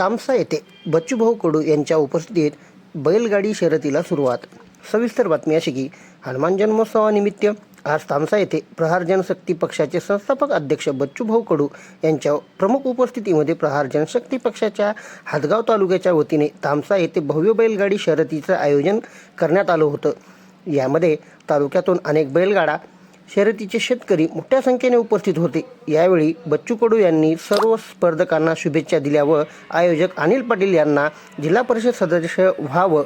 तामसा येथे बच्चूभाऊ कडू यांच्या उपस्थितीत बैलगाडी शर्यतीला सुरुवात. सविस्तर बातमी अशी की हनुमान जन्मोत्सवानिमित्त आज तामसा येथे प्रहार जनशक्ती पक्षाचे संस्थापक अध्यक्ष बच्चूभाऊ कडू यांच्या प्रमुख उपस्थितीमध्ये प्रहार जनशक्ती पक्षाच्या हदगाव तालुक्याच्या वतीने तामसा येथे भव्य बैलगाडी शर्यतीचं आयोजन करण्यात आलं होतं. यामध्ये तालुक्यातून अनेक बैलगाडा शर्यतीचे शेतकरी मोठ्या संख्येने उपस्थित होते. यावेळी बच्चू कडू यांनी सर्व स्पर्धकांना शुभेच्छा दिल्या व आयोजक अनिल पाटील यांना जिल्हा परिषद सदस्य व्हावं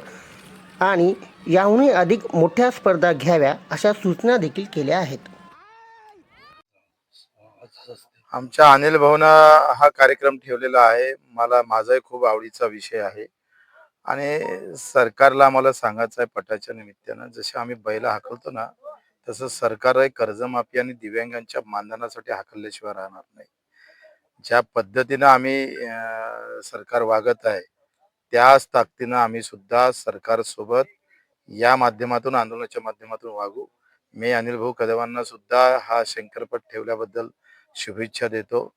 आणि याहूनही अधिक मोठ्या स्पर्धा घ्याव्या अशा सूचना देखील केल्या आहेत. आमच्या अनिल भवना हा कार्यक्रम ठेवलेला आहे. मला माझाही खूप आवडीचा विषय आहे. आणि सरकारला आम्हाला सांगायचं आहे पटाच्या निमित्तानं. जसे आम्ही बैल हाकलतो ना तसं सरकार कर्जमाफी आणि दिव्यांगांच्या मानधनासाठी हाकलल्याशिवाय राहणार नाही. ज्या पद्धतीनं आम्ही सरकार वागत आहे त्याच ताकदीनं आम्ही सुद्धा सरकारसोबत या माध्यमातून आंदोलनाच्या माध्यमातून वागू. मी अनिल भाऊ कदमांना सुद्धा हा शंकरपट ठेवल्याबद्दल शुभेच्छा देतो.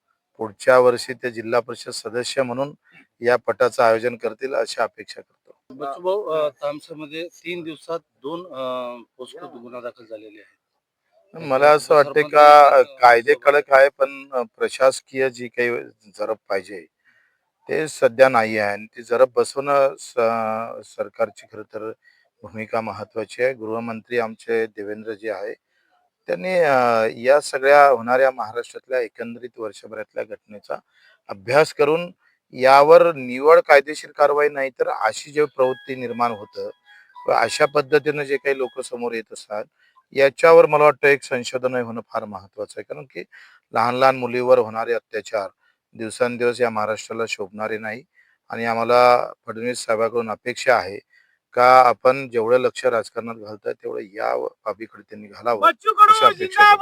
पुढच्या वर्षी ते जिल्हा परिषद सदस्य म्हणून या पटाचं आयोजन करतील अशी अपेक्षा करतो. बच्चूभाऊ तामसामध्ये तीन दिवसात दोन अं, पोस्को गुन्हा दाखल झालेले आहेत. मला असं वाटतं का कायदे कडक आहे पण प्रशासकीय जी काही जरब पाहिजे ते सध्या नाही आहे. आणि ती जरब बसवणं सरकारची खरं तर भूमिका महत्वाची आहे. गृहमंत्री आमचे देवेंद्र जे आहे. त्यांनी या सगळ्या होणाऱ्या महाराष्ट्रातल्या एकंदरीत वर्षभरातल्या घटनेचा अभ्यास करून यावर निवड कायदेशीर कारवाई नाही तर अशी जे प्रवृत्ती निर्माण होतं अशा पद्धतीनं जे काही लोक समोर येत असतात याच्यावर मला वाटतं एक संशोधन होणं फार महत्वाचं आहे. कारण की लहान लहान मुलीवर होणारे अत्याचार दिवसेंदिवस या महाराष्ट्राला शोभणारे नाही आणि आम्हाला फडणवीस साहेबांकडून अपेक्षा आहे का आपण जेवढं लक्ष राजकारणात घालताय तेवढं या बाबीकडे त्यांनी घालावं अशी अपेक्षा